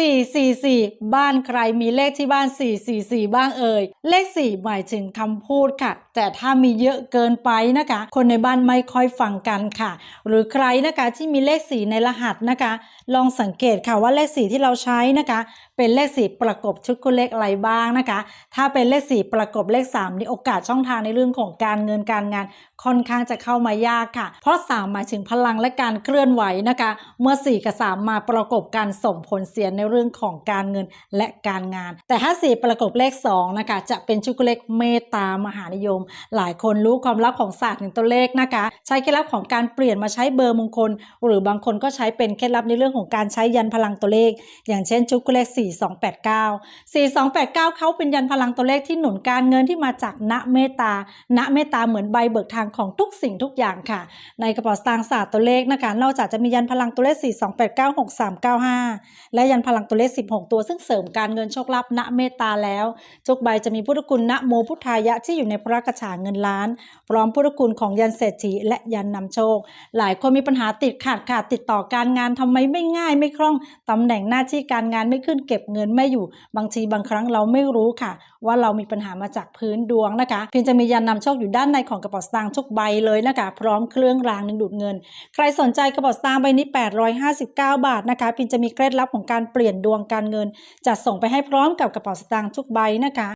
444 บ้านใครมีเลขที่บ้าน 444 บ้างเอ่ย เลข 4 หมายถึงคำพูดค่ะ แต่ถ้ามีเยอะเกินไปนะคะ คนในบ้านไม่ค่อยฟังกันค่ะ หรือใครนะคะที่มีเลข 4 ในรหัสนะคะ ลองสังเกตค่ะว่าเลข 4 ที่เราใช้นะคะ เป็นเลข 4 ประกบชุดคู่เลขอะไรบ้างนะคะ ถ้าเป็นเลข 4 ประกบเลข 3 นี่โอกาสช่องทางในเรื่องของการเงินการงาน ค่อนข้างจะเข้ามายากค่ะ เพราะ 3 หมายถึงพลังและการเคลื่อนไหวนะคะ เมื่อ 4 กับ 3 มาประกบกันส่งผลเสียในเรื่องของการเงินและการงาน แต่ถ้า4ประกบเลข2นะคะจะเป็นชุดเลขเมตตามหานิยม หลายคนรู้ความลับของศาสตร์ถึงตัวเลขนะคะ ใช้เคล็ดลับของการเปลี่ยนมาใช้เบอร์มงคล หรือบางคนก็ใช้เป็นเคล็ดลับในเรื่องของการใช้ยันพลังตัวเลข อย่างเช่นชุดเลข 4289 4289 เขาเป็นยันพลังตัวเลขที่หนุนการเงินที่มาจากณเมตตาณเมตตาเหมือนใบเบิกทางของทุกสิ่งทุกอย่างค่ะ ในกระเป๋าสตางค์ศาสตร์ตัวเลขนะคะนอกจากจะมียันพลังตัวเลข 42896395 และยันพลังตัวเลข 16 ตัวซึ่งเสริมการเงินโชคลาภณเมตตาแล้วทุกใบจะมีพุทธคุณณโมพุทธายะที่อยู่ในพระกระถาเงินล้าน พร้อมพุทธคุณของยันเศรษฐีและยันนำโชค หลายคนมีปัญหาติดขัดค่ะติดต่อการงานทำไมไม่ง่ายไม่คล่องตำแหน่งหน้าที่การงานไม่ขึ้นเก็บเงินไม่อยู่ บางทีบางครั้งเราไม่รู้ค่ะ ว่าเรามีปัญหามาจากพื้นดวงนะคะเพียงจะมียันนำโชคอยู่ด้านในของกระเป๋าสตางค์ทุกใบเลยนะคะพร้อมเครื่องรางดึงดูดเงิน ใครสนใจกระเป๋าสตางค์ใบนี้ 859 บาทนะคะพินจะมีเคล็ดลับของการเปลี่ยนดวงการเงิน จะส่งไปให้พร้อมกับกระเป๋าสตางค์ทุกใบนะคะ